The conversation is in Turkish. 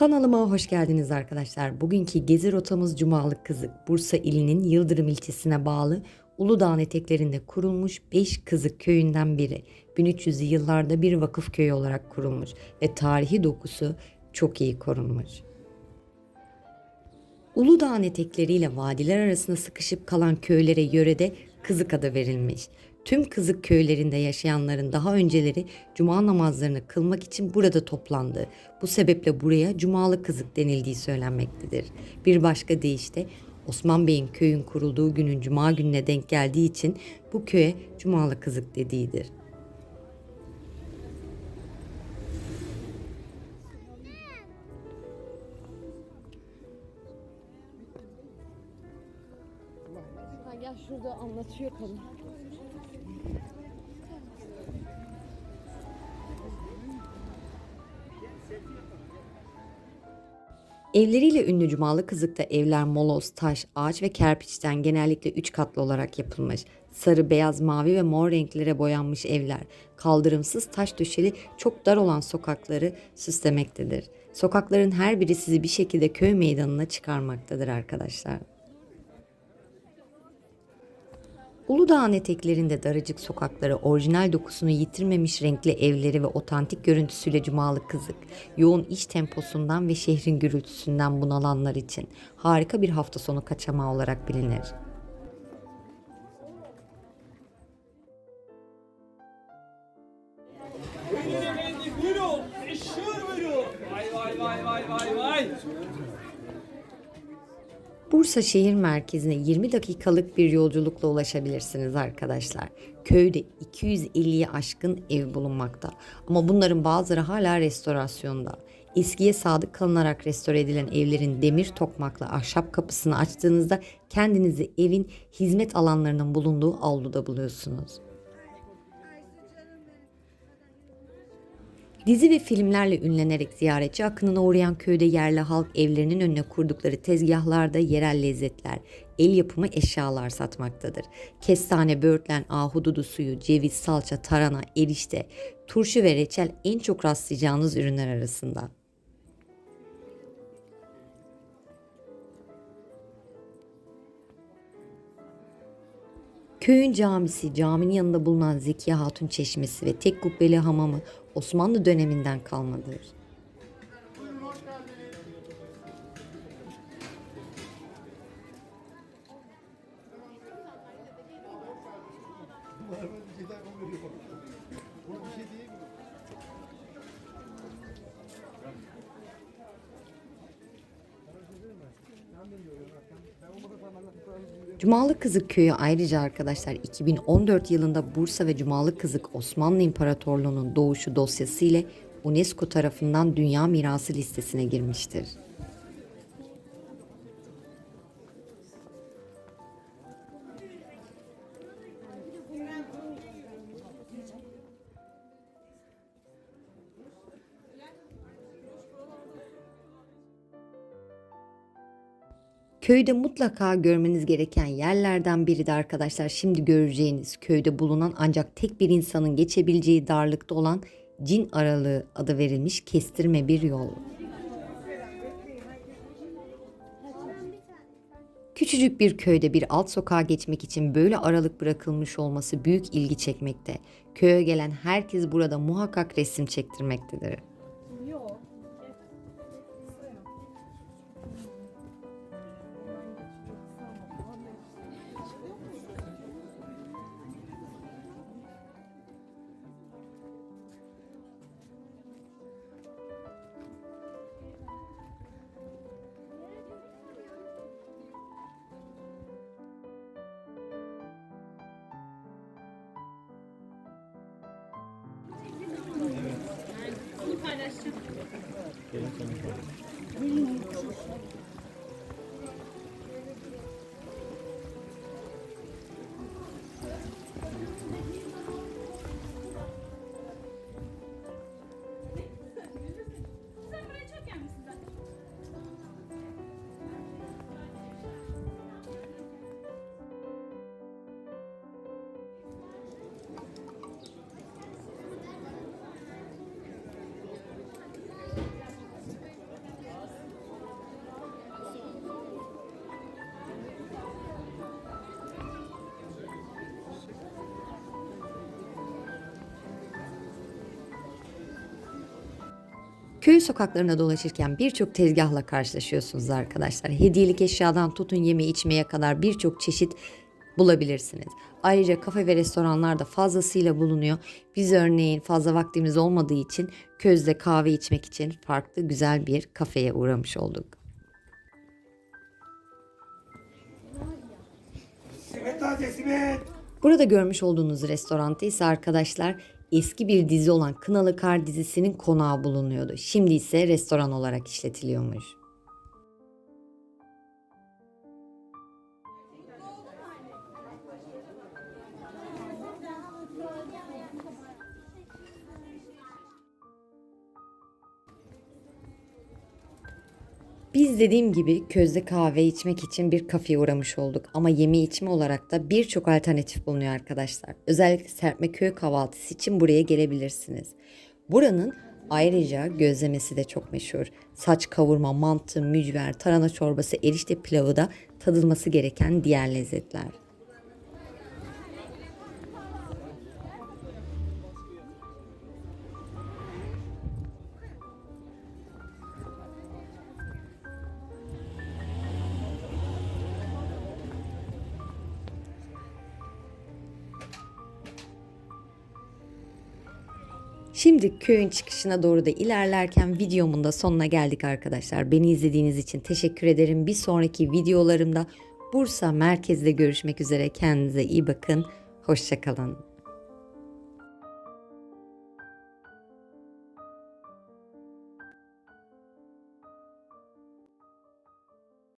Kanalıma hoş geldiniz arkadaşlar. Bugünkü gezi rotamız Cumalık Kızık. Bursa ilinin Yıldırım ilçesine bağlı Uludağ'ın eteklerinde kurulmuş 5 Kızık köyünden biri. 1300'lü yıllarda bir vakıf köyü olarak kurulmuş ve tarihi dokusu çok iyi korunmuş. Uludağ'ın etekleriyle vadiler arasında sıkışıp kalan köylere yörede Kızık adı verilmiş. Tüm Kızık köylerinde yaşayanların daha önceleri cuma namazlarını kılmak için burada toplandı. Bu sebeple buraya Cumalı Kızık denildiği söylenmektedir. Bir başka deyişle Osman Bey'in köyün kurulduğu günün cuma gününe denk geldiği için bu köye Cumalı Kızık dediğidir. Gel şurada anlatıyor kadın. Evleriyle ünlü Cumalı Kızık'ta evler moloz, taş, ağaç ve kerpiçten genellikle üç katlı olarak yapılmış. Sarı, beyaz, mavi ve mor renklere boyanmış evler, kaldırımsız taş döşeli çok dar olan sokakları süslemektedir. Sokakların her biri sizi bir şekilde köy meydanına çıkarmaktadır arkadaşlar. Uludağ'ın eteklerinde daracık sokakları, orijinal dokusunu yitirmemiş renkli evleri ve otantik görüntüsüyle Cumalı Kızık, yoğun iş temposundan ve şehrin gürültüsünden bunalanlar için harika bir hafta sonu kaçamağı olarak bilinir. Bursa şehir merkezine 20 dakikalık bir yolculukla ulaşabilirsiniz arkadaşlar. Köyde 250'ye aşkın ev bulunmakta. Ama bunların bazıları hala restorasyonda. Eskiye sadık kalınarak restore edilen evlerin demir tokmakla ahşap kapısını açtığınızda kendinizi evin hizmet alanlarının bulunduğu avluda buluyorsunuz. Dizi ve filmlerle ünlenerek ziyaretçi akınına uğrayan köyde yerli halk evlerinin önüne kurdukları tezgahlarda yerel lezzetler, el yapımı eşyalar satmaktadır. Kestane, böğürtlen, ahududu suyu, ceviz, salça, tarhana, erişte, turşu ve reçel en çok rastlayacağınız ürünler arasında. Köyün camisi, caminin yanında bulunan Zekiye Hatun Çeşmesi ve tek kubbeli hamamı Osmanlı döneminden kalmadır. Cumalı Kızık Köyü ayrıca arkadaşlar 2014 yılında Bursa ve Cumalı Kızık Osmanlı İmparatorluğu'nun doğuşu dosyası ile UNESCO tarafından Dünya Mirası listesine girmiştir. Köyde mutlaka görmeniz gereken yerlerden biri de arkadaşlar şimdi göreceğiniz köyde bulunan ancak tek bir insanın geçebileceği darlıkta olan cin aralığı adı verilmiş kestirme bir yol. Küçücük bir köyde bir alt sokağa geçmek için böyle aralık bırakılmış olması büyük ilgi çekmekte. Köye gelen herkes burada muhakkak resim çektirmektedir. Köy sokaklarına dolaşırken birçok tezgahla karşılaşıyorsunuz arkadaşlar. Hediyelik eşyadan tutun yeme içmeye kadar birçok çeşit bulabilirsiniz. Ayrıca kafe ve restoranlar da fazlasıyla bulunuyor. Biz örneğin fazla vaktimiz olmadığı için közde kahve içmek için farklı güzel bir kafeye uğramış olduk. Burada görmüş olduğunuz restoranda ise arkadaşlar eski bir dizi olan Kınalı Kar dizisinin konağı bulunuyordu. Şimdi ise restoran olarak işletiliyormuş. Biz dediğim gibi közde kahve içmek için bir kafeye uğramış olduk ama yeme içme olarak da birçok alternatif bulunuyor arkadaşlar. Özellikle serpme köy kahvaltısı için buraya gelebilirsiniz. Buranın ayrıca gözlemesi de çok meşhur. Saç kavurma, mantı, mücver, tarhana çorbası, erişte pilavı da tadılması gereken diğer lezzetler. Şimdi köyün çıkışına doğru da ilerlerken videomun da sonuna geldik arkadaşlar. Beni izlediğiniz için teşekkür ederim. Bir sonraki videolarımda Bursa merkezde görüşmek üzere. Kendinize iyi bakın. Hoşçakalın.